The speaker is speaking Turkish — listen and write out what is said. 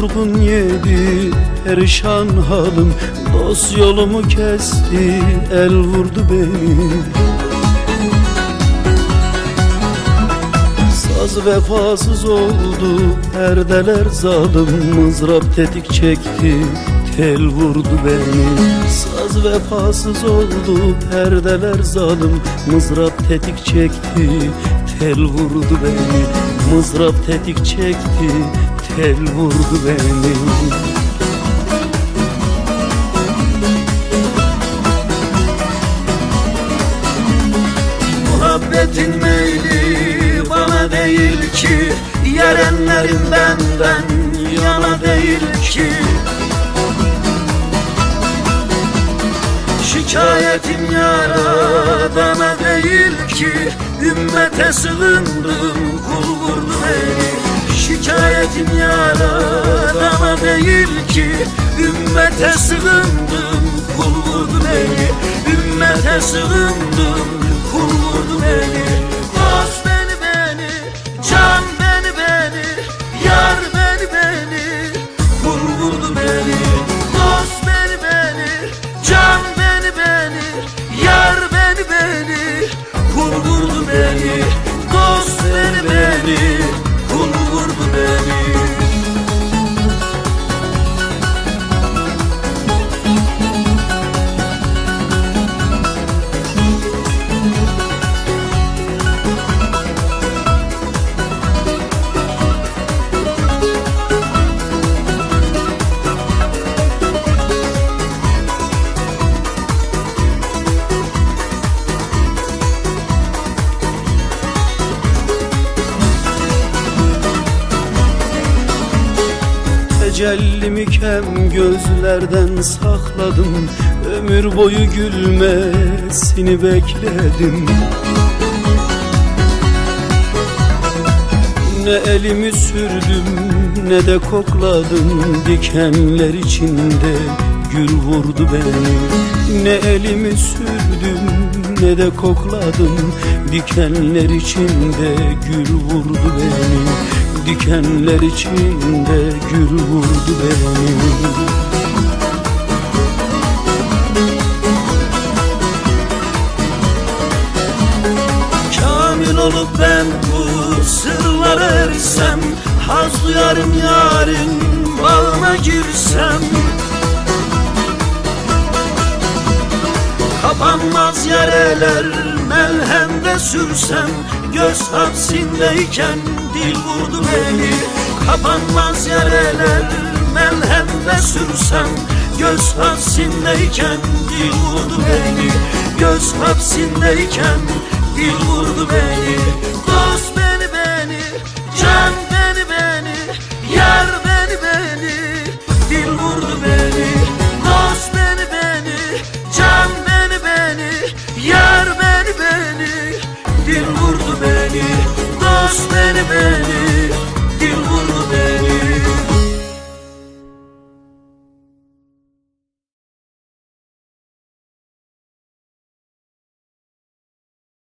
vurgun yedi perişan halim Dost yolumu kesti el vurdu beni. Saz vefasız oldu perdeler zalim Mızrap tetik çekti tel vurdu beni. Saz vefasız oldu perdeler zalim Mızrap tetik çekti tel vurdu beni. Mızrap tetik çekti tel vurdu beni. Muhabbetin meyli bana değil ki. Yerenlerin benden yana değil ki. Şikayetim yaradana değil ki. Ümmete sığındım kul vurdu beni Şikayetim yaradana değil ki. Ümmete sığındım kul vurdu Ümmete sığındım kul vurdu Tecellimi kem gözlerden sakladım. Ömür boyu gülmesini bekledim. Ne elimi sürdüm ne de kokladım. Dikenler içinde gül vurdu beni. Ne elimi sürdüm ne de kokladım. Dikenler içinde gül vurdu beni Dikenler içinde gül vurdu beni. Olup ben bu sırlara ersem Haz duyarım yarın bağına girsem. Kapanmaz yareler melhemde sürsem Göz hapsindeyken dil vurdu beni. Kapanmaz yareler melhemde sürsem Göz hapsindeyken dil vurdu beni. Göz hapsindeyken dil vurdu beni. Dost